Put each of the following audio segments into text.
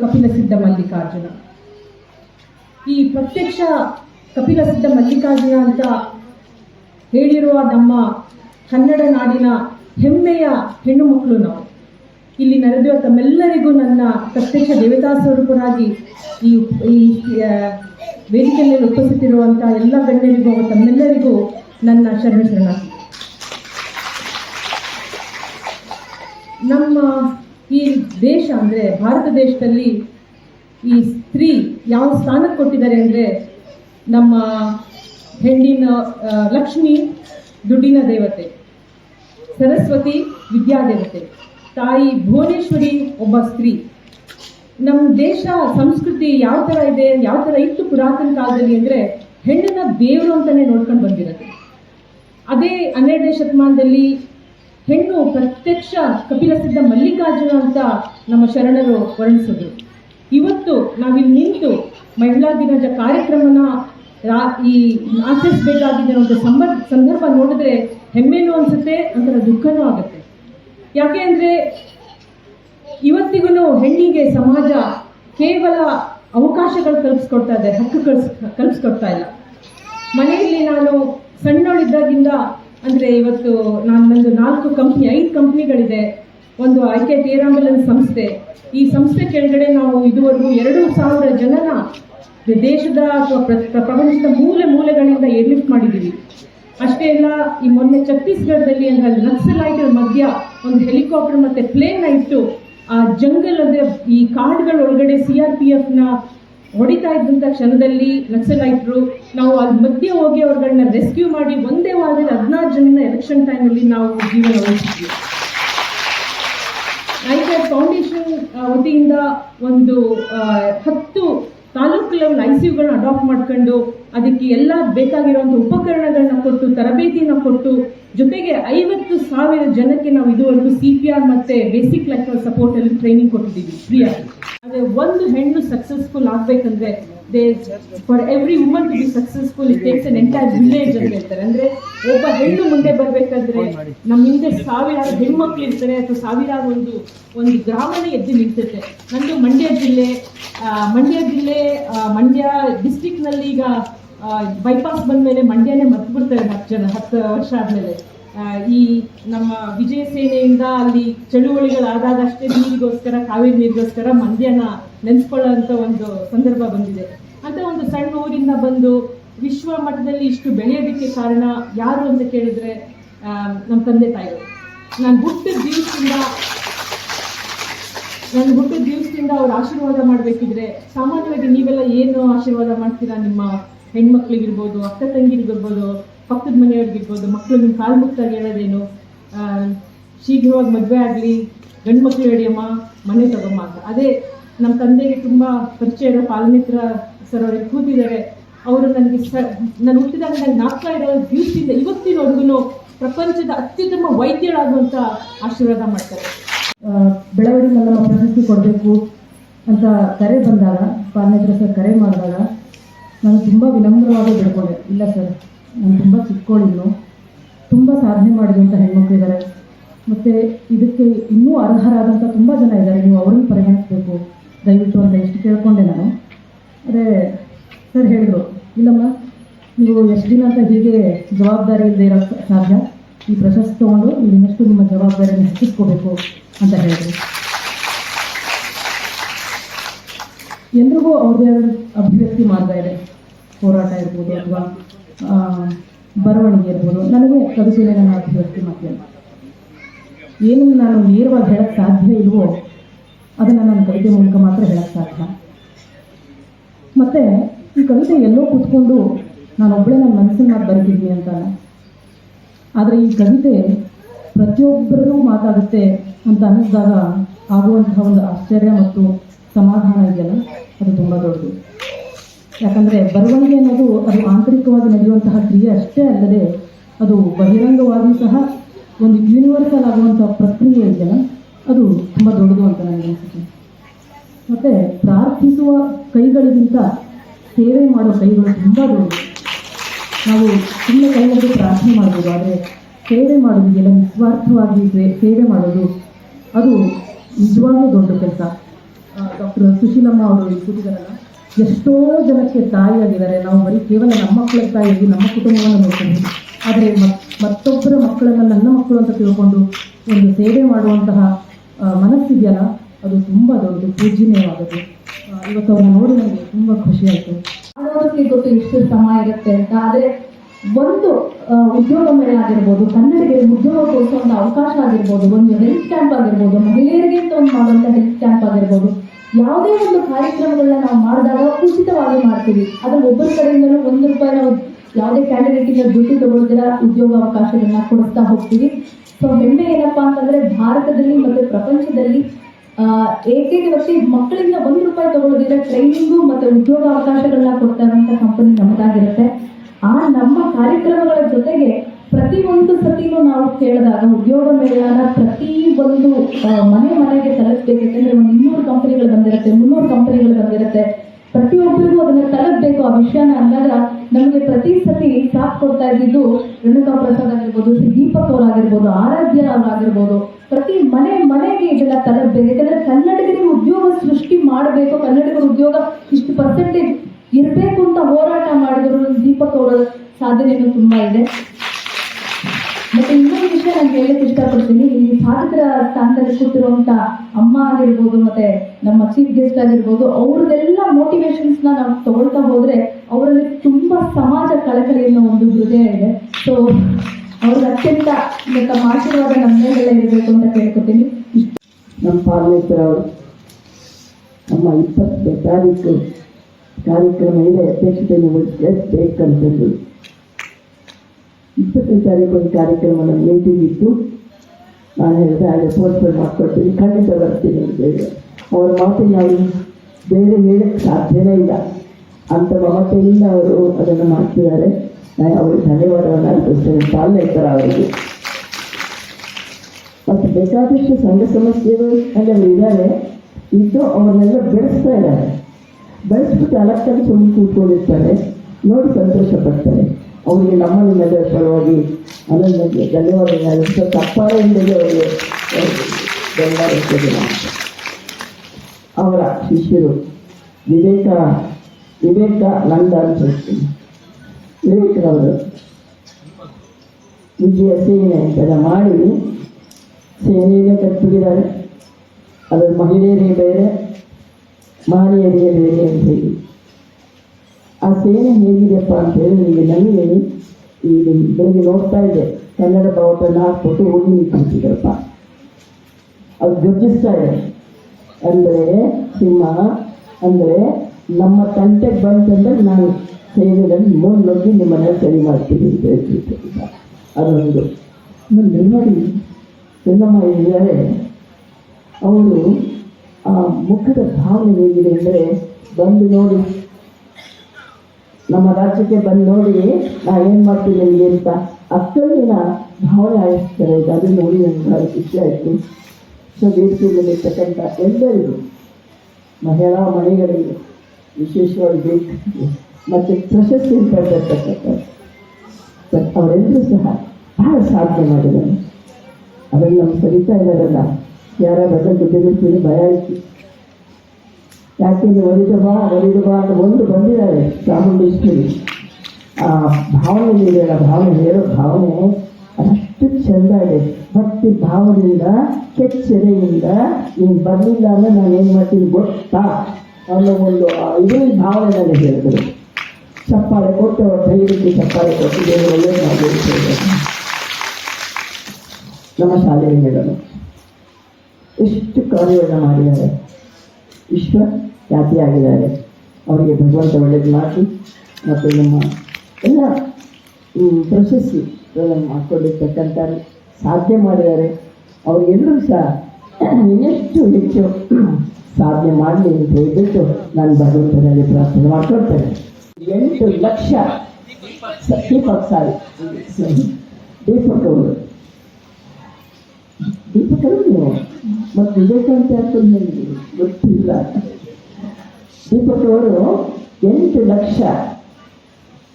ಕಪಿಲ ಸಿದ್ಧ ಮಲ್ಲಿಕಾರ್ಜುನ. ಈ ಪ್ರತ್ಯಕ್ಷ ಕಪಿಲ ಸಿದ್ಧ ಮಲ್ಲಿಕಾರ್ಜುನ ಅಂತ ಹೇಳಿರುವ ನಮ್ಮ ಕನ್ನಡ ನಾಡಿನ ಹೆಮ್ಮೆಯ ಹೆಣ್ಣು ಮಕ್ಕಳು ನಾವು. ಇಲ್ಲಿ ನಡೆದಿರುವ ತಮ್ಮೆಲ್ಲರಿಗೂ ನನ್ನ ಪ್ರತ್ಯಕ್ಷ ದೇವತಾ ಸ್ವರೂಪರಾಗಿ ಈ ಈ ಆ, ವೇದಿಕೆ ಮೇಲೆ ಉಪಸ್ಥಿತಿರುವಂಥ ಎಲ್ಲ ಗಣ್ಯರಿಗೂ ತಮ್ಮೆಲ್ಲರಿಗೂ ನನ್ನ ಶರಣ ಶರಣಾರ್ಥಿ ನಮ್ಮ ಈ ದೇಶ ಅಂದರೆ ಭಾರತ ದೇಶದಲ್ಲಿ ಈ ಸ್ತ್ರೀ ಯಾವ ಸ್ಥಾನಕ್ಕೆ ಕೊಟ್ಟಿದ್ದಾರೆ ಅಂದರೆ ನಮ್ಮ ಹೆಣ್ಣಿನ ಲಕ್ಷ್ಮಿ, ದುಡ್ಡಿನ ದೇವತೆ, ಸರಸ್ವತಿ ವಿದ್ಯಾದೇವತೆ, ತಾಯಿ ಭುವನೇಶ್ವರಿ ಒಬ್ಬ ಸ್ತ್ರೀ. ನಮ್ಮ ದೇಶ, ಸಂಸ್ಕೃತಿ ಯಾವ ಥರ ಇದೆ, ಯಾವ ಥರ ಇತ್ತು ಪುರಾತನ ಕಾಲದಲ್ಲಿ ಅಂದರೆ ಹೆಣ್ಣನ್ನ ದೇವರು ಅಂತಲೇ ನೋಡ್ಕೊಂಡು ಬಂದಿರೋದು. ಅದೇ ಹನ್ನೆರಡನೇ ಶತಮಾನದಲ್ಲಿ ಹೆಣ್ಣು ಪ್ರತ್ಯಕ್ಷ ಕಪಿಲ ಸಿದ್ಧ ಮಲ್ಲಿಕಾರ್ಜುನ ಅಂತ ನಮ್ಮ ಶರಣರು ವರ್ಣಿಸಿದ್ರು. ಇವತ್ತು ನಾವಿಲ್ಲಿ ನಿಂತು ಮಹಿಳಾ ದಿನದ ಕಾರ್ಯಕ್ರಮನ ಈ ಆಚರಿಸಬೇಕಾಗಿದೆ ಒಂದು ಸಂದರ್ಭ ಸಂದರ್ಭ ನೋಡಿದ್ರೆ ಹೆಮ್ಮೆನೂ ಅನಿಸುತ್ತೆ, ಒಂಥರ ದುಃಖನೂ ಆಗುತ್ತೆ. ಯಾಕೆ ಅಂದರೆ ಇವತ್ತಿಗೂ ಹೆಣ್ಣಿಗೆ ಸಮಾಜ ಕೇವಲ ಅವಕಾಶಗಳು ಕಲ್ಪಿಸ್ಕೊಡ್ತಾ ಇದೆ, ಹಕ್ಕು ಕಲ್ಸ್, ಕಲ್ಪಿಸ್ಕೊಡ್ತಾ ಇಲ್ಲ. ಮನೆಯಲ್ಲಿ ನಾನು ಸಣ್ಣವಳಿದ್ದಾಗಿಂದ ಅಂದರೆ ಇವತ್ತು ನಾನು ನಂದು ನಾಲ್ಕು ಕಂಪ್ನಿ, ಐದು ಕಂಪ್ನಿಗಳಿದೆ. ಒಂದು ಆಯ್ಕೆ ಕೆ ಆಂಬುಲೆನ್ಸ್ ಸಂಸ್ಥೆ. ಈ ಸಂಸ್ಥೆ ಕೆಳಗಡೆ ನಾವು ಇದುವರೆಗೂ ಎರಡು ಸಾವಿರ ಜನನ ದೇಶದ ಅಥವಾ ಪ್ರ- ಪ್ರ- ಪ್ರಪಂಚದ ಮೂಲೆ ಮೂಲೆಗಳಿಂದ ಏರ್ಲಿಫ್ಟ್ ಮಾಡಿದ್ದೀವಿ. ಅಷ್ಟೇ ಅಲ್ಲ, ಈ ಮೊನ್ನೆ ಛತ್ತೀಸ್ಗಢದಲ್ಲಿ ಅಂದ್ರೆ ನಕ್ಸಲೈಟರ ಮಧ್ಯ ಒಂದು ಹೆಲಿಕಾಪ್ಟರ್ ಮತ್ತೆ ಪ್ಲೇನ್ ಇಟ್ಟು ಆ ಜಂಗಲ್ ಅಂದ್ರೆ ಈ ಕಾಡುಗಳ ಒಳಗಡೆ ಸಿ ಆರ್ ಪಿ ಎಫ್ನ ಹೊಡಿತಾ ಇದ್ದಂಥ ಕ್ಷಣದಲ್ಲಿ ನಕ್ಸಲೈಟ್ರು ನಾವು ಅಲ್ಲಿ ಮಧ್ಯೆ ಹೋಗಿ ಅವ್ರುಗಳನ್ನ ರೆಸ್ಕ್ಯೂ ಮಾಡಿ ಒಂದೇ ವಾರದಲ್ಲಿ ಹದಿನಾರು ಜನನ ಎಲೆಕ್ಷನ್ ಟೈಮಲ್ಲಿ ನಾವು ಜೀವನ ಉಳಿಸಿದ್ವಿ. ಐಕ್ಯ ಫೌಂಡೇಶನ್ ವತಿಯಿಂದ ಒಂದು ಹತ್ತು ತಾಲೂಕು ಲೆವೆಲ್ ಐ ಸಿಯುಗಳನ್ನ ಅಡಾಪ್ಟ್ ಮಾಡ್ಕೊಂಡು ಅದಕ್ಕೆ ಎಲ್ಲ ಬೇಕಾಗಿರುವಂಥ ಉಪಕರಣಗಳನ್ನ ಕೊಟ್ಟು ತರಬೇತಿನ ಕೊಟ್ಟು, ಜೊತೆಗೆ ಐವತ್ತು ಸಾವಿರ ಜನಕ್ಕೆ ನಾವು ಇದುವರೆಗೂ ಸಿ ಪಿ ಆರ್ ಮತ್ತೆ ಬೇಸಿಕ್ ಲೈಫ್ ಸಪೋರ್ಟ್ ಅಲ್ಲಿ ಟ್ರೈನಿಂಗ್ ಕೊಟ್ಟಿದ್ದೀವಿ. ಫ್ರೀಯಾಗಿ ಅದೇ ಒಂದು ಹೆಣ್ಣು ಸಕ್ಸಸ್ಫುಲ್ ಆಗ್ಬೇಕಂದ್ರೆ they for every woman to be successful it takes an entire village ಅಂತ ಹೇಳ್ತಾರೆ. ಅಂದ್ರೆ ಒಬ್ಬ ಹೆಣ್ಣು ಮುಂದೆ ಬರ್ಬೇಕಾದ್ರೆ ನಮ್ಮ ಹಿಂದೆ ಸಾವಿರಾರು ಹೆಣ್ಮಕ್ಳು ಇರ್ತಾರೆ, ಅಥವಾ ಸಾವಿರಾರು ಒಂದು ಒಂದು ಗ್ರಾಮನೇ ಎದ್ದು ನಿಲ್ತೈತೆ ನಂದು ಮಂಡ್ಯ ಜಿಲ್ಲೆ ಮಂಡ್ಯ ಜಿಲ್ಲೆ ಮಂಡ್ಯ ಡಿಸ್ಟಿಕ್ನಲ್ಲಿ ಈಗ ಬೈಪಾಸ್ ಬಂದಮೇಲೆ ಮಂಡ್ಯನೇ ಮರ್ತು ಬಿಡ್ತಾರೆ ಹತ್ತು ಜನ, ಹತ್ತು ವರ್ಷ ಆದಮೇಲೆ. ಈ ನಮ್ಮ ವಿಜಯ ಸೇನೆಯಿಂದ ಅಲ್ಲಿ ಚಳುವಳಿಗಳಾದಾಗ ಅಷ್ಟೇ ನೀರಿಗೋಸ್ಕರ, ಕಾವೇರಿ ನೀರಿಗೋಸ್ಕರ ಮಂಡ್ಯನ ಅಂತ ಒಂದು ಸಂದರ್ಭ ಬಂದಿದೆ. ಅಂತ ಒಂದು ಸಣ್ಣ ಊರಿಂದ ಬಂದು ವಿಶ್ವ ಮಟ್ಟದಲ್ಲಿ ಇಷ್ಟು ಬೆಳೆಯೋದಕ್ಕೆ ಕಾರಣ ಯಾರು ಅಂತ ಕೇಳಿದ್ರೆ ನಮ್ಮ ತಂದೆ ತಾಯಿಗಳು. ನಾನು ಹುಟ್ಟಿದ ದಿವಸದಿಂದ, ನಾನು ಹುಟ್ಟಿದ ದಿವಸದಿಂದ ಅವ್ರು ಆಶೀರ್ವಾದ ಮಾಡಬೇಕಿದ್ರೆ ಸಾಮಾನ್ಯವಾಗಿ ನೀವೆಲ್ಲ ಏನು ಆಶೀರ್ವಾದ ಮಾಡ್ತೀರಾ? ನಿಮ್ಮ ಹೆಣ್ಮಕ್ಳಿಗಿರ್ಬೋದು, ಅಕ್ಕ ತಂಗಿರಿಗಿರ್ಬೋದು ಪಕ್ಕದ ಮನೆಯವ್ರಿಗಿರ್ಬೋದು ಮಕ್ಕಳು ನಿಮ್ಮ ಕಾಲು ಮುಕ್ತಾಗಿ ಹೇಳೋದೇನು? ಶೀಘ್ರವಾಗಿ ಮದುವೆ ಆಗಲಿ, ಗಂಡು ಮಕ್ಕಳು ಹೇಳಿಯಮ್ಮ ಮನೆ ತಗೊಮ್ಮ ಅಂತ. ಅದೇ ನಮ್ಮ ತಂದೆಗೆ ತುಂಬ ಪರಿಚಯ ಇರೋ ಪಾಲಮಿತ್ರ ಸರ್ ಅವರಿಗೆ ಕೂತಿದ್ದಾರೆ. ಅವರು ನನಗೆ ಸ, ನಾನು ಹುಟ್ಟಿದಾಗ ನನಗೆ ನಾಲ್ಕ ಇರೋ ದಿವಸದಿಂದ ಇವತ್ತಿನವರೆಗೂ ಪ್ರಪಂಚದ ಅತ್ಯುತ್ತಮ ವೈದ್ಯರಾಗುವಂಥ ಆಶೀರ್ವಾದ ಮಾಡ್ತಾರೆ. ಬೆಳವಣಿಗೆ ನಮ್ಮ ಪ್ರಶಸ್ತಿ ಕೊಡಬೇಕು ಅಂತ ಕರೆ ಬಂದಾಗ ಪಾಲನೇತ್ರ ಸರ್ ಕರೆ ಮಾಡಿದಾಗ, ನಾನು ತುಂಬ ವಿನಮ್ರವಾಗಿ ಬಿಡ್ಕೊಂಡೆ. ಇಲ್ಲ ಸರ್. ತುಂಬ ಚಿಕ್ಕೋಳಿದ್ನು ತುಂಬ ಸಾಧನೆ ಮಾಡಿದಂಥ ಹೆಣ್ಮಕ್ಳು ಇದ್ದಾರೆ ಮತ್ತು ಇದಕ್ಕೆ ಇನ್ನೂ ಅರ್ಹರಾದಂಥ ತುಂಬ ಜನ ಇದ್ದಾರೆ ನೀವು ಅವ್ರನ್ನ ಪರಿಗಣಿಸಬೇಕು. ದಯವಿಟ್ಟು ಅಂತ ಎಷ್ಟು ಕೇಳಿಕೊಂಡೆ ನಾನು. ಅದೇ ಸರ್ ಹೇಳಿದ್ರು, ಇಲ್ಲಮ್ಮ, ನೀವು ಎಷ್ಟು ದಿನ ಅಂತ ಹೀಗೆ ಜವಾಬ್ದಾರಿ ಇಲ್ಲದೆ ಇರೋ ಸಾಧ್ಯ? ಈ ಪ್ರಶಸ್ತಿ ತೊಗೊಂಡು ನೀವು ಇನ್ನಷ್ಟು ನಿಮ್ಮ ಜವಾಬ್ದಾರಿಯನ್ನು ಹೆಚ್ಚಿಸ್ಕೋಬೇಕು ಅಂತ ಹೇಳಿದ್ರು. ಎಲ್ರಿಗೂ ಅವ್ರದ್ದೇ ಅಭಿವ್ಯಕ್ತಿ ಮಾರ್ಗ ಇದೆ. ಹೋರಾಟ ಇರ್ಬೋದು ಅಥವಾ ಬರವಣಿಗೆ ಇರ್ಬೋದು. ನನಗೆ ಕವಿತೆಯೇ ನನ್ನ ವ್ಯಕ್ತಿ ಮಾಧ್ಯಮ ಏನು ನಾನು ನೇರವಾಗಿ ಹೇಳಕ್ಕೆ ಸಾಧ್ಯ ಇಲ್ವೋ, ಅದನ್ನು ನಾನು ಕವಿತೆ ಮೂಲಕ ಮಾತ್ರ ಹೇಳಕ್ಕೆ ಸಾಧ್ಯ. ಮತ್ತು ಈ ಕವಿತೆ ಎಲ್ಲೋ ಕೂತ್ಕೊಂಡು ನಾನೊಬ್ಬಳೇ ನನ್ನ ಮನಸ್ಸಿನ ಮಾತು ಅಂತ. ಆದರೆ ಈ ಕವಿತೆ ಪ್ರತಿಯೊಬ್ಬರೂ ಮಾತಾಡುತ್ತೆ ಅಂತ ಅನ್ನಿಸಿದಾಗ ಆಗುವಂತಹ ಒಂದು ಆಶ್ಚರ್ಯ ಮತ್ತು ಸಮಾಧಾನ ಇದೆಯಲ್ಲ? ಅದು ತುಂಬ ದೊಡ್ಡದು. ಯಾಕಂದರೆ ಬರವಣಿಗೆ ಅನ್ನೋದು ಅದು ಆಂತರಿಕವಾಗಿ ನಡೆಯುವಂತಹ ಕ್ರಿಯೆ ಅಷ್ಟೇ ಅಲ್ಲದೆ ಅದು ಬಹಿರಂಗವಾಗಿ ಸಹ ಒಂದು ಯೂನಿವರ್ಸಲ್ ಆಗುವಂತಹ ಪ್ರಕ್ರಿಯೆ ಇದೆಯಲ್ಲ ಅದು ತುಂಬ ದೊಡ್ಡದು ಅಂತ ನನಗೆ ಅನಿಸುತ್ತೆ. ಮತ್ತು ಪ್ರಾರ್ಥಿಸುವ ಕೈಗಳಿಗಿಂತ ಸೇವೆ ಮಾಡುವ ಕೈಗಳು ತುಂಬಾ ದೊಡ್ಡದು. ನಾವು ಸುಮ್ಮನೆ ಕೈ ಪ್ರಾರ್ಥನೆ ಮಾಡ್ಬೋದು, ಆದರೆ ಸೇವೆ ಮಾಡೋದು ಎಲ್ಲ ನಿಸ್ವಾರ್ಥವಾಗಿ ಸೇವೆ ಮಾಡೋದು ಅದು ನಿಜವಾಗ್ಲೂ ದೊಡ್ಡ ಕೆಲಸ. ಡಾಕ್ಟರ್ ಸುಶೀಲಮ್ಮ ಅವರು ಕೂತಿದಾರಲ್ಲ ಎಷ್ಟೋ ಜನಕ್ಕೆ ತಾಯಿಯಾಗಿದ್ದಾರೆ. ನಾವು ಬರೀ ಕೇವಲ ನಮ್ಮ ಮಕ್ಕಳ ತಾಯಿಯಾಗಿ, ನಮ್ಮ ಕುಟುಂಬವನ್ನು ನೋಡ್ತೀವಿ ಆದರೆ ಮತ್- ಮತ್ತೊಬ್ಬರ ಮಕ್ಕಳನ್ನು ನನ್ನ ಮಕ್ಕಳು ಅಂತ ತಿಳ್ಕೊಂಡು ಒಂದು ಸೇವೆ ಮಾಡುವಂತಹ ಮನಸ್ಸಿದೆಯಲ್ಲ, ಅದು ತುಂಬ ದೊಡ್ಡದು ಪೂಜನೀಯವಾದದ್ದು ಇವತ್ತು ಅವ್ರನ್ನ ನೋಡಿ ನನಗೆ ತುಂಬ ಖುಷಿ ಆಯಿತು. ಮಾಡೋದಕ್ಕೆ ಗೊತ್ತು ಎಷ್ಟು ಸಮಯ ಇರುತ್ತೆ ಅಂತ. ಆದ್ರೆ ಒಂದು ಉದ್ಯೋಗ ಮೇಳ ಆಗಿರ್ಬೋದು ಕನ್ನಡಿಗರಿಗೆ ಉದ್ಯೋಗ ಕೊಡಿಸೋ ಒಂದು ಅವಕಾಶ ಆಗಿರ್ಬೋದು, ಒಂದು ಹೆಲ್ತ್ ಕ್ಯಾಂಪ್ ಆಗಿರ್ಬೋದು, ಮಹಿಳೆಯರಿಗೆ ಅಂತ ಒಂದು ಮಾಡುವಂತ ಹೆಲ್ತ್ ಕ್ಯಾಂಪ್ ಆಗಿರ್ಬೋದು, ಯಾವುದೇ ಒಂದು ಕಾರ್ಯಕ್ರಮಗಳನ್ನ ನಾವು ಮಾಡಿದಾಗ ಉಚಿತವಾಗಿ ಮಾಡ್ತೀವಿ. ಅದ್ರ ಒಬ್ಬರ ಕಡೆಯಿಂದಲೂ ಒಂದು ರೂಪಾಯಿ ನಾವು ಯಾವುದೇ ಕ್ಯಾಂಡಿಡೇಟಿಗೆ ದುಡ್ಡು ತಗೊಳ್ದಿರ ಉದ್ಯೋಗ ಅವಕಾಶಗಳನ್ನ ಕೊಡಿಸ್ತಾ ಹೋಗ್ತೀವಿ. ಸೊ ಹೆಮ್ಮೆ ಏನಪ್ಪಾ ಅಂತಂದ್ರೆ ಭಾರತದಲ್ಲಿ ಮತ್ತೆ ಪ್ರಪಂಚದಲ್ಲಿ ಏಕೈಕ ವ್ಯಕ್ತಿ ಮಕ್ಕಳಿಂದ ಒಂದು ರೂಪಾಯಿ ತಗೊಳ್ಳೋದಿಲ್ಲ ಟ್ರೈನಿಂಗು ಮತ್ತೆ ಉದ್ಯೋಗ ಅವಕಾಶಗಳನ್ನ ಕೊಡ್ತಾ ಇರುವಂತ ಕಂಪನಿ ನಮ್ಮದಾಗಿರುತ್ತೆ. ಆ ನಮ್ಮ ಕಾರ್ಯಕ್ರಮಗಳ ಜೊತೆಗೆ ಪ್ರತಿ ಒಂದು ಸತಿನೂ ನಾವು ಕೇಳಿದಾಗ ಉದ್ಯೋಗ ಮೇಳನ ಪ್ರತಿ ಒಂದು ಮನೆ ಮನೆಗೆ ತಲುಪಬೇಕು. ಯಾಕಂದ್ರೆ ಒಂದು ಇನ್ನೂರು ಕಂಪನಿಗಳು ಬಂದಿರುತ್ತೆ, ಮುನ್ನೂರು ಕಂಪನಿಗಳು ಬಂದಿರುತ್ತೆ. ಪ್ರತಿಯೊಬ್ಬರಿಗೂ ಅದನ್ನ ತಲುಪಬೇಕು. ಆ ವಿಷಯನ ಅಂದಾಗ ನಮಗೆ ಪ್ರತಿ ಸತಿ ಸಾಥ್ ಕೊಡ್ತಾ ಇದ್ದಿದ್ದು ರೇಣುಕಾ ಪ್ರಸಾದ್ ಆಗಿರ್ಬೋದು, ಶ್ರೀ ದೀಪಕ್ ಅವರಾಗಿರ್ಬೋದು, ಆರಾಧ್ಯ ಅವರಾಗಿರ್ಬೋದು. ಪ್ರತಿ ಮನೆ ಮನೆಗೆ ಇದನ್ನ ತಲುಪಬೇಕು. ಯಾಕಂದ್ರೆ ಕನ್ನಡಿಗರಿಗೆ ಉದ್ಯೋಗ ಸೃಷ್ಟಿ ಮಾಡಬೇಕು. ಕನ್ನಡಿಗರ ಉದ್ಯೋಗ ಇಷ್ಟು ಪರ್ಸೆಂಟೇಜ್ ಇರಬೇಕು ಅಂತ ಹೋರಾಟ ಮಾಡಿದ್ರು ದೀಪಕ್ ಅವರ ಸಾಧನೆಯೂ ತುಂಬಾ ಇದೆ. ಮತ್ತೆ ಇನ್ನೊಂದು ವಿಷಯ ನಾನು ಹೇಳಕ್ಕೆ ಇಷ್ಟಪಡ್ತೀನಿ ಇಲ್ಲಿ ಸಾಧಕರ ಸ್ಥಾನದಲ್ಲಿ ಕೂತಿರುವಂತ ಅಮ್ಮ ಆಗಿರ್ಬೋದು, ಮತ್ತೆ ನಮ್ಮ ಚೀಫ್ ಗೆಸ್ಟ್ ಆಗಿರ್ಬೋದು, ಅವ್ರದ್ದೆಲ್ಲ ಮೋಟಿವೇಶನ್ಸ್ ನಾವು ತಗೊಳ್ತಾ ಹೋದ್ರೆ ಅವರಲ್ಲಿ ತುಂಬಾ ಸಮಾಜ ಕಳಕಳಿ ಅನ್ನೋ ಒಂದು ಹೃದಯ ಇದೆ. ಸೊ ಅವ್ರ ಅತ್ಯಂತ ತಮ್ಮ ಆಶೀರ್ವಾದ ನಮ್ಮ ಮೇಲೆಲ್ಲ ಇರಬೇಕು ಅಂತ ಕೇಳ್ಕೊತೀನಿ. ನಮ್ಮ ಪಾರ್ಲೇಶ್ವರ ಅವರು, ನಮ್ಮ ಇಪ್ಪತ್ತನೇ ತಾರೀಕು ಕಾರ್ಯಕ್ರಮ ಇದೆ ಅಧ್ಯಕ್ಷತೆಯನ್ನು ವಹಿಸಬೇಕಂತಂದು ಇಪ್ಪತ್ತನೇ ತಾರೀಕು ಒಂದು ಕಾರ್ಯಕ್ರಮ ನಮ್ಮ ಮೀಟಿಂಗ್ ಇತ್ತು. ನಾನು ಹೇಳಿದೆ ಹಾಗೆ ಪೋಸ್ಟ್ಪೋನ್ ಮಾಡ್ಕೊಡ್ತೀನಿ. ಖಂಡಿತ ಬರ್ತೀನಿ ಅಂತ ಹೇಳಿ. ಅವ್ರ ಮಾತಿನ ನಾವು ಬೇರೆ ಹೇಳಕ್ಕೆ ಸಾಧ್ಯನೇ ಇಲ್ಲ. ಅಂತ ಮಮತೆಯಿಂದ ಅವರು ಅದನ್ನು ಮಾಡ್ತಿದ್ದಾರೆ. ನಾನು ಅವರಿಗೆ ಧನ್ಯವಾದವನ್ನು ಅರ್ಪಿಸ್ತೇನೆ ಪಾಲ್ನೇಕರ ಅವರಿಗೆ. ಮತ್ತು ಬೇಕಾದಷ್ಟು ಸಂಘ ಸಮಸ್ಯೆಗಳು ಅಲ್ಲಿ ಇದ್ದಾರೆ. ಇದ್ದು ಅವರನ್ನೆಲ್ಲ ಬೆಳೆಸ್ತಾ ಇದ್ದಾರೆ. ಬೆಳೆಸ್ಬಿಟ್ಟು ಅಲಕ್ಕಲ್ಲಿ ಸುಮ್ಮನೆ ಕೂತ್ಕೊಂಡಿರ್ತಾರೆ. ನೋಡಿ ಸಂತೋಷ ಪಡ್ತಾರೆ ಅವರಿಗೆ ನಮ್ಮ ನಿಮ್ಮೆಲ್ಲರ ಪರವಾಗಿ ಅನನ್ಯ ಧನ್ಯವಾದಗಳು. ಇಲ್ಲದೆ ಅವರಿಗೆ ಧನ್ಯವಾದ ಅವರ ಶಿಷ್ಯರು, ವಿವೇಕ ವಿವೇಕ ನಂದ ಅಂತ ಹೇಳ್ತೀನಿ. ವಿವೇಕರವರು ವಿಜಯ ಸೇನೆ ಅಂತೆಲ್ಲ ಮಾಡಿ ಸೇನೆಯೇ ಕಟ್ಬಿಟ್ಟಿದ್ದಾರೆ. ಅದರ ಮಹಿಳೆಯರಿಗೆ ಬೇರೆ ಮಹನೀಯರಿಗೆ ಬೇರೆ ಅಂತ ಹೇಳಿ. ಆ ಸೇನೆ ಹೇಗಿದೆಯಪ್ಪ ಅಂತ ಹೇಳಿ ನಿಮಗೆ ನನಗೆ ಈ ಬೆಳಿಗ್ಗೆ ನೋಡ್ತಾ ಇದೆ ಕನ್ನಡ ಬಾವುಟನ ಹಾಕ್ಬಿಟ್ಟು ಹೋಗಿ ನಿಂತಿದ್ದಾರಪ್ಪ ಅದು ಗರ್ಜಿಸ್ತಾ ಇದೆ. ಅಂದರೆ ಸಿಂಹ, ಅಂದರೆ ನಮ್ಮ ತಂಟೆಗೆ ಬಂತಂದ್ರೆ ನಾನು ಸೇವೆಗಳನ್ನು ನೋಡಿ ನಿಮ್ಮನ್ನ ಸರಿ ಮಾಡ್ತೀನಿ ಅಂತ ಹೇಳ್ತಿದ್ದೆ ಅದೊಂದು. ನೋಡಿ ಚೆನ್ನಮ್ಮ ಇದ್ದಾರೆ. ಅವರು ಆ ಮುಖದ ಭಾವನೆ ಹೇಗಿದೆ ಅಂದರೆ ಬಂದು ನೋಡಿ. ನಮ್ಮ ರಾಜ್ಯಕ್ಕೆ ಬಂದು ನೋಡಿ, ನಾ ಏನು ಮಾಡ್ತೀನಿ ನಿಮಗೆ ಅಂತ. ಅಕ್ಕಳಿನ ಭಾವನೆ ಆಯಿಸ್ತಾರೆ ಅದು ನೋಡಿ ನನಗೆ ಭಾಳ ಖುಷಿ ಆಯಿತು. ಸೊ ಬೇಸಿಗೆಯಲ್ಲಿರ್ತಕ್ಕಂಥ ಎಲ್ಲರಿಗೂ, ಮಹಿಳಾ ಮನೆಗಳಿಗೆ ವಿಶೇಷವಾಗಿ ಬೇಕು. ಮತ್ತು ಪ್ರಶಸ್ತಿ ಪಡೆದಿರ್ತಕ್ಕಂಥ ಅವರೆಲ್ಲರೂ ಸಹ ಬಹಳ ಸಾಧನೆ ಮಾಡಿದ್ದಾರೆ. ಅವೆಲ್ಲ ನಮ್ಮ ಸರಿತಾ ಇದ್ದಾರಲ್ಲ. ಯಾರ ಬಸಂತ ಬೆದರಿಸ್ತೀನಿ ಭಯ ಇತ್ತು ಯಾಕೆಂದ್ರೆ ಒಲಿದ ಬಾ ಒಲಿದ ಬಾ ಅಂತ ಒಂದು ಬಂದಿದ್ದಾರೆ ಚಾಮುಂಡೇಶ್ವರಿ ಆ ಭಾವನೆ ಇದೆ ಆ ಭಾವನೆ ಹೇಳೋ ಭಾವನೆ ಅಷ್ಟು ಚೆಂದ ಇದೆ. ಭಕ್ತಿ ಭಾವದಿಂದ, ಕೆಚ್ಚೆರೆಯಿಂದ ನೀನು ಬರಲಿಲ್ಲ ಅಂದ್ರೆ ನಾನು ಏನು ಮಾಡ್ತೀನಿ ಗೊತ್ತಾ? ಅನ್ನೋ ಒಂದು ಇದೇ ಭಾವನೆ ನನಗೆ ಹೇಳಿದ್ರು. ಚಪ್ಪಾಳೆ ಕೊಟ್ಟು, ಅವ್ರ ಧೈರ್ಯಕ್ಕೆ ಚಪ್ಪಾಳೆ ಕೊಟ್ಟು ಮಾಡಬೇಕು ನಮ್ಮ ಶಾಲೆಯಲ್ಲಿ ಮೇಡಮ್ ಎಷ್ಟು ಕಾರ್ಯವನ್ನು ಮಾಡಿದ್ದಾರೆ. ವಿಶ್ವ ಖ್ಯಾತಿಯಾಗಿದ್ದಾರೆ ಅವರಿಗೆ ಭಗವಂತ ಒಳ್ಳೇದು ಮಾಡಿ ಮತ್ತು ನಮ್ಮ ಎಲ್ಲ ಪ್ರಶಸ್ತಿ ಮಾಡಿಕೊಂಡಿರ್ತಕ್ಕಂಥ ಸಾಧನೆ ಮಾಡಿದ್ದಾರೆ. ಅವರೆಲ್ಲರೂ ಸಹ ಎಷ್ಟು ಹೆಚ್ಚು ಸಾಧನೆ ಮಾಡಲಿ ಅಂತ ಹೇಳ್ಬಿಟ್ಟು ನಾನು ಭಗವಂತನಲ್ಲಿ ಪ್ರಾರ್ಥನೆ ಮಾಡ್ಕೊಳ್ತೇನೆ. ಎಂಟು ಲಕ್ಷ ದೀಪಕ್ ಸಾರಿ ದೀಪಕ್ ಅವರು. ದೀಪಕ್ ಅವರು ಮತ್ತು ವಿವೇಕಾಂತ ಅಂತಂದ್ರೆ ಗೊತ್ತಿಲ್ಲ. ದೀಪಕ್ ಅವರು ಎಂಟು ಲಕ್ಷ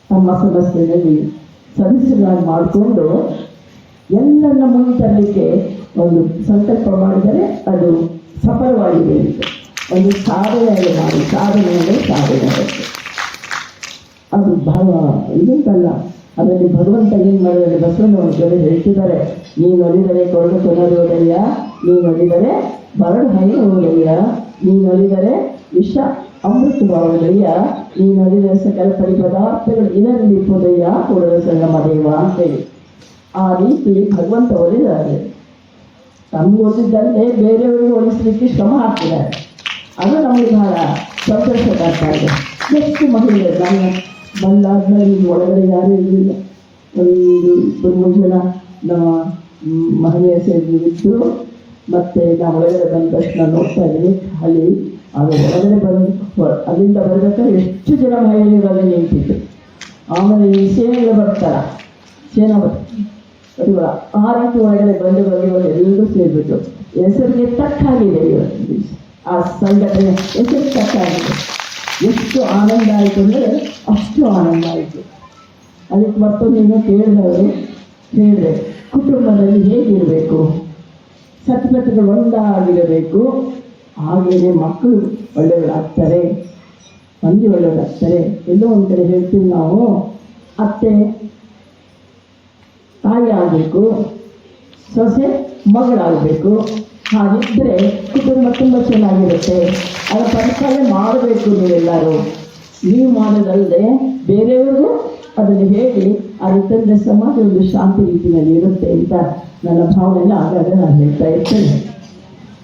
ತಮ್ಮ ಸಂಸ್ಥೆಯಲ್ಲಿ ಸದಸ್ಯರಾಗಿ ಮಾಡಿಕೊಂಡು ಎಲ್ಲರನ್ನ ಮುಂದೆ ತರಲಿಕ್ಕೆ ಒಂದು ಸಂಕಲ್ಪ ಮಾಡಿದರೆ ಅದು ಸಫಲವಾಗಿದೆ ಒಂದು ಸಾಧನೆ ಮಾಡಿ, ಸಾಧನೆಯನ್ನು ಸಾಧನೆ ಅದು ಭಾವ ಇದಂತಲ್ಲ ಅದರಲ್ಲಿ ಭಗವಂತ ಏನು ಮಾಡಿದರೆ ಬಸವಣ್ಣವರು ಹೇಳ್ತಿದ್ದಾರೆ. ನೀನು ಒಲಿದರೆ ಕೊರಡು ಕೊನರುವುದಯ್ಯ ನೀನು ಒಲಿದರೆ ಬರಡು ಹೈಯುವುದಯ್ಯ ನೀನು ಒಲಿದರೆ ವಿಷ ಅಮೃತವಾಗುವುದಯ್ಯ ನೀನು ಒಲಿದರೆ ಸಕಲ ಪರಿ ಪದಾರ್ಥಗಳು ಇದರಲ್ಲಿ ಇಪ್ಪುದಯ್ಯ ಕೂಡಲ ಸಂಗಮ ದೇವ ಅಂತೇಳಿ. ಆ ರೀತಿ ಭಗವಂತ ಒಲಿದ್ದಾರೆ ತಮ್ಗೆ ಓದಿದ್ದಲ್ಲೇ ಬೇರೆಯವರಿಗೆ ಹೋಲಿಸಲಿಕ್ಕೆ ಶ್ರಮ ಹಾಕ್ತಿದ್ದಾರೆ ಅದು ನಮಗೆ ಬಹಳ ಸಂತೋಷ ಕಾಡ್ತಾ ಇದೆ ಎಷ್ಟು ಮಹಿಳೆಯರು ನಾನು ಬಂದಾದ್ಮೇಲೆ ಒಳಗಡೆ ಯಾರೂ ಇರಲಿಲ್ಲ. ಒಂದು ಮೂರು ಜನ ನಮ್ಮ ಮಹಿಳೆಯ ಸೇರಿದ್ರು. ಮತ್ತು ನಾವು ಒಳಗಡೆ ಬಂದ ತಕ್ಷಣ ನೋಡ್ತಾ ಇದ್ವಿ ಅಲ್ಲಿ ಅದು ಒಳಗಡೆ ಬಂದು ಅಲ್ಲಿಂದ ಬರಬೇಕಾದ್ರೆ ಎಷ್ಟು ಜನ ಮಹಿಳೆಯರು ಅಲ್ಲಿ ನಿಂತಿದ್ರು. ಆಮೇಲೆ ಈ ಸೇನೆಗಳು ಬರ್ತಾರ. ಸೇನಾ ಬರ್ತಾರೆ ಆ ರೀತಿ ಒಳಗಡೆ ಬಂದು ಬಂದು ಎಲ್ಲರೂ ಸೇರಿಬಿಟ್ಟು ಹೆಸರಿಗೆ ತಕ್ಕಾಗಿದೆ ಇವತ್ತು ಆ ಸಂಘಟನೆ ಹೆಸರು ತಕ್ಕಾಗಿದೆ. ಎಷ್ಟು ಆನಂದ ಆಯಿತು ಅಂದರೆ ಅಷ್ಟು ಆನಂದ ಆಯಿತು. ಅದಕ್ಕೆ ಮತ್ತೊಂದು ಕೇಳಿದವರು ಹೇಳಿದೆ ಕುಟುಂಬದಲ್ಲಿ ಹೇಗಿರಬೇಕು? ಸತ್ಯಗಳು ಒಂದಾಗಿರಬೇಕು ಹಾಗೆಯೇ ಮಕ್ಕಳು ಒಳ್ಳೆಯವರಾಗ್ತಾರೆ ಮಂದಿ ಒಳ್ಳೆಯವರಾಗ್ತಾರೆ, ಎಲ್ಲೋ ಒಂದು ಕಡೆ ಹೇಳ್ತೀವಿ ನಾವು. ಅತ್ತೆ, ತಾಯಿ ಆಗಬೇಕು, ಸೊಸೆ, ಮಗಳಾಗಬೇಕು. ಹಾಗಿದ್ದರೆ ಕುಟುಂಬ ತುಂಬ ಚೆನ್ನಾಗಿರುತ್ತೆ. ಅದರ ಪರಿಪಾಲನೆ ಮಾಡಬೇಕು ನೀವೆಲ್ಲರೂ. ನೀವು ಮಾಡೋದಲ್ಲದೆ ಬೇರೆಯವ್ರಿಗೂ ಅದನ್ನು ಹೇಳಿ ಅದರಿಂದ ಸಮಾಜ ಒಂದು ಶಾಂತಿ ರೀತಿಯಲ್ಲಿ ಇರುತ್ತೆ ಅಂತ ನನ್ನ ಭಾವನೆಯನ್ನು ಆಗಾಗ ನಾನು ಹೇಳ್ತಾ ಇರ್ತೇನೆ.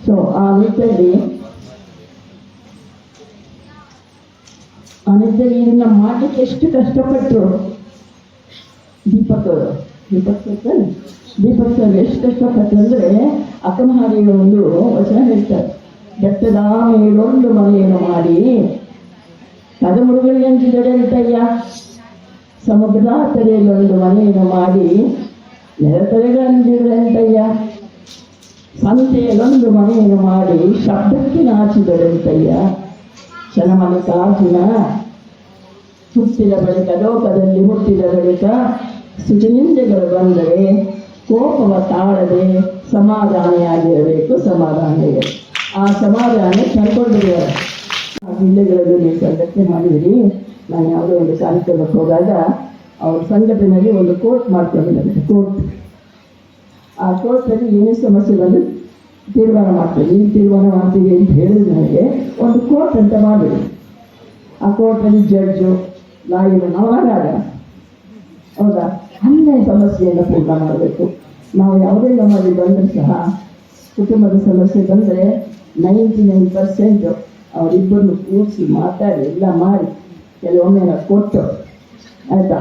ಸೊ ಆ ರೀತಿಯಲ್ಲಿ ನಿಟ್ಟಿನಲ್ಲಿ ಇದನ್ನ ಮಾಡಲಿಕ್ಕೆ ಎಷ್ಟು ಕಷ್ಟಪಟ್ಟರು ದೀಪಕ್ ಅವರು ದೀಪಕ್ ಸರ್ ದೀಪಕ್ ಸರ್ ಎಷ್ಟು ಕಷ್ಟಪಟ್ಟರು ಅಂದರೆ ಅಕ್ಕಮಹಾರಿಯ ಒಂದು ವಚನ ಹೇಳ್ತಾರೆ. ಬೆಟ್ಟದ ಮೇಲೊಂದು ಮನೆಯನ್ನು ಮಾಡಿ, ಕದಮುರುಗಳಿಗೆ ಅಂತ ಅಂತಯ್ಯ ಸಮುದ್ರದ ತಲೆಯಲ್ಲೊಂದು ಮನೆಯನ್ನು ಮಾಡಿ ನೆರೆತರೆಗಳಂತಿದ್ರಂತಯ್ಯ ಸಂತೆಯಲ್ಲೊಂದು ಮನೆಯನ್ನು ಮಾಡಿ ಶಬ್ದಕ್ಕೆ ನಾಚಿದರಂತಯ್ಯ ಕಾಚಿನ ಹುಟ್ಟಿದ ಬಳಿಕ, ಲೋಕದಲ್ಲಿ ಹುಟ್ಟಿದ ಬಳಿಕ ಸುಜನಿಂದೆಗಳು ಬಂದರೆ ಕೋಪವ ತಾಳದೆ ಸಮಾಧಾನಿಯಾಗಿರಬೇಕು ಸಮಾಧಾನ ಆ ಸಮಾಧಾನ ಕಂಡುಕೊಂಡಿರುವ ಜಿಲ್ಲೆಗಳಲ್ಲಿ ಸಂಘಟನೆ ಮಾಡಿದಿರಿ. ನಾನು ಯಾವುದೋ ಒಂದು ಕಾರ್ಯಕ್ರಮಕ್ಕೆ ಹೋದಾಗ ಅವ್ರ ಸಂಘಟನೆಯಲ್ಲಿ ಒಂದು ಕೋರ್ಟ್ ಮಾಡ್ಕೊಂಡಿದ್ದಾರೆ ಕೋರ್ಟ್. ಆ ಕೋರ್ಟಲ್ಲಿ ಏನೇ ಸಮಸ್ಯೆ ಬಂದು ತೀರ್ಮಾನ ಮಾಡ್ತೀವಿ. ಏನು ತೀರ್ಮಾನ ಮಾಡ್ತೀವಿ ಅಂತ ಹೇಳಿದ್ರೆ ನನಗೆ ಒಂದು ಕೋರ್ಟ್ ಅಂತ ಮಾಡಿದೆ ಆ ಕೋರ್ಟಲ್ಲಿ ಜಡ್ಜು ಲಾಯರು ನಾವಾಗಾಗ ಹೌದಾ? ಅಲ್ಲೇ ಸಮಸ್ಯೆಯನ್ನು ಪೂರ್ಣ ಮಾಡಬೇಕು. ನಾವು ಯಾವುದೇ ನಮ್ಮಲ್ಲಿ ಬಂದರೂ ಸಹ, ಕುಟುಂಬದ ಸಮಸ್ಯೆ ಬಂದರೆ ನೈಂಟಿ ನೈನ್ ಪರ್ಸೆಂಟ್ ಅವರಿಬ್ಬರನ್ನು ಕೂರಿಸಿ ಮಾತಾಡಿ, ಎಲ್ಲ ಮಾಡಿ. ಕೆಲವೊಮ್ಮೆ ನಾವು ಕೊಟ್ಟು, ಆಯ್ತಾ?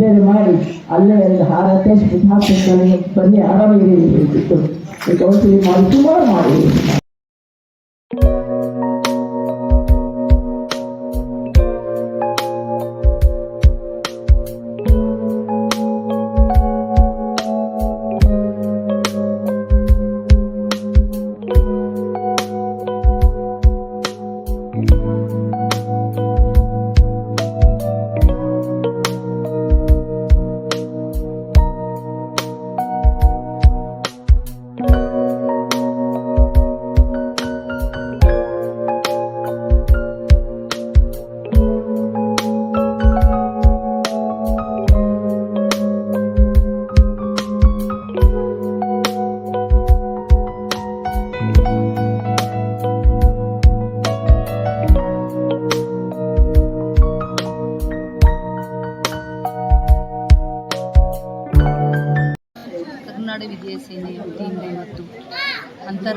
ಬೇರೆ ಮಾಡಿ, ಅಲ್ಲೇ ಎರಡು ಹಾರ ತೆಗೆಸ್ಬಿಟ್ಟು ಹಾಕ್ಬಿಟ್ಟು ಬನ್ನಿ ಆರಾಮಾಗಿ ಕೌನ್ಸಿಲಿಂಗ್ ಮಾಡಿ, ಸುಮಾರು ಮಾಡಿ.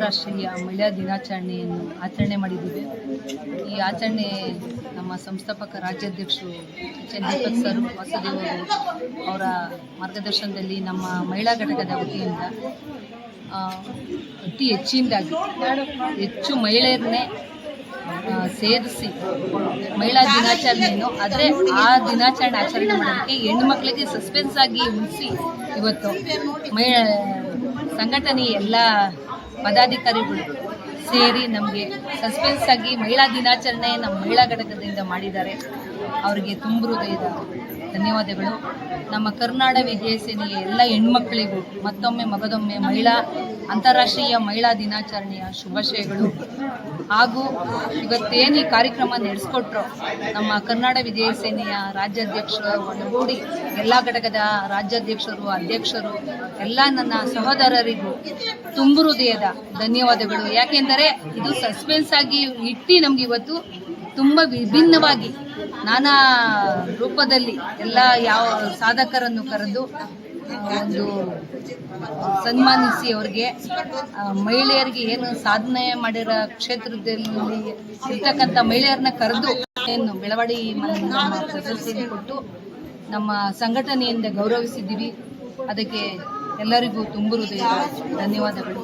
ಅಂತಾರಾಷ್ಟ್ರೀಯ ಮಹಿಳಾ ದಿನಾಚರಣೆಯನ್ನು ಆಚರಣೆ ಮಾಡಿದ್ದೀವಿ. ಈ ಆಚರಣೆ ನಮ್ಮ ಸಂಸ್ಥಾಪಕ ರಾಜ್ಯಾಧ್ಯಕ್ಷರು ಎಚ್ ಎನ್ ಸರ್ ವಾಸುದೇವ್ ಅವರು ಅವರ ಮಾರ್ಗದರ್ಶನದಲ್ಲಿ ನಮ್ಮ ಮಹಿಳಾ ಘಟಕದ ವತಿಯಿಂದ ಅತಿ ಹೆಚ್ಚಿನದಾಗಿ ಹೆಚ್ಚು ಮಹಿಳೆಯರನ್ನೇ ಸೇರಿಸಿ ಮಹಿಳಾ ದಿನಾಚರಣೆಯನ್ನು, ಆದರೆ ಆ ದಿನಾಚರಣೆ ಆಚರಣೆ ಮಾಡೋದಕ್ಕೆ ಹೆಣ್ಮಕ್ಳಿಗೆ ಸಸ್ಪೆನ್ಸ್ ಆಗಿ ಉಳಿಸಿ ಇವತ್ತು ಮಹಿಳ ಸಂಘಟನೆ ಎಲ್ಲ ಪದಾಧಿಕಾರಿಗಳು ಸೇರಿ ನಮಗೆ ಸಸ್ಪೆನ್ಸ್ ಆಗಿ ಮಹಿಳಾ ದಿನಾಚರಣೆ ನಮ್ಮ ಮಹಿಳಾ ಘಟಕದಿಂದ ಮಾಡಿದ್ದಾರೆ. ಅವರಿಗೆ ತುಂಬ ಹೃದಯದ ಧನ್ಯವಾದಗಳು. ನಮ್ಮ ಕರ್ನಾಡ ಸೇನೆಯ ಎಲ್ಲ ಹೆಣ್ಮಕ್ಳಿಗೂ ಮತ್ತೊಮ್ಮೆ ಮಗದೊಮ್ಮೆ ಮಹಿಳಾ ಅಂತಾರಾಷ್ಟ್ರೀಯ ಮಹಿಳಾ ದಿನಾಚರಣೆಯ ಶುಭಾಶಯಗಳು. ಹಾಗೂ ಇವತ್ತೇನು ಈ ಕಾರ್ಯಕ್ರಮ ನಡೆಸ್ಕೊಟ್ರು, ನಮ್ಮ ಕರ್ನಾಡ ಸೇನೆಯ ರಾಜ್ಯಾಧ್ಯಕ್ಷ ಒಳಗೂಡಿ ಎಲ್ಲ ಘಟಕದ ರಾಜ್ಯಾಧ್ಯಕ್ಷರು, ಅಧ್ಯಕ್ಷರು, ಎಲ್ಲ ನನ್ನ ಸಹೋದರರಿಗೂ ತುಂಬು ಹೃದಯದ ಧನ್ಯವಾದಗಳು. ಯಾಕೆಂದರೆ ಇದು ಸಸ್ಪೆನ್ಸ್ ಆಗಿ ಇಟ್ಟು ನಮ್ಗೆ ಇವತ್ತು ತುಂಬ ವಿಭಿನ್ನವಾಗಿ ನಾನಾ ರೂಪದಲ್ಲಿ ಎಲ್ಲ ಯಾವ ಸಾಧಕರನ್ನು ಕರೆದು ಒಂದು ಸನ್ಮಾನಿಸಿ ಅವ್ರಿಗೆ. ಮಹಿಳೆಯರಿಗೆ ಏನು ಸಾಧನೆ ಮಾಡಿರೋ ಕ್ಷೇತ್ರದಲ್ಲಿ ಇರ್ತಕ್ಕಂಥ ಮಹಿಳೆಯರನ್ನ ಕರೆದು ಏನು ಬೆಳವಡಿ ಕೊಟ್ಟು ನಮ್ಮ ಸಂಘಟನೆಯಿಂದ ಗೌರವಿಸಿದ್ದೀವಿ. ಅದಕ್ಕೆ ಎಲ್ಲರಿಗೂ ತುಂಬು ಹೃದಯದ ಧನ್ಯವಾದಗಳು.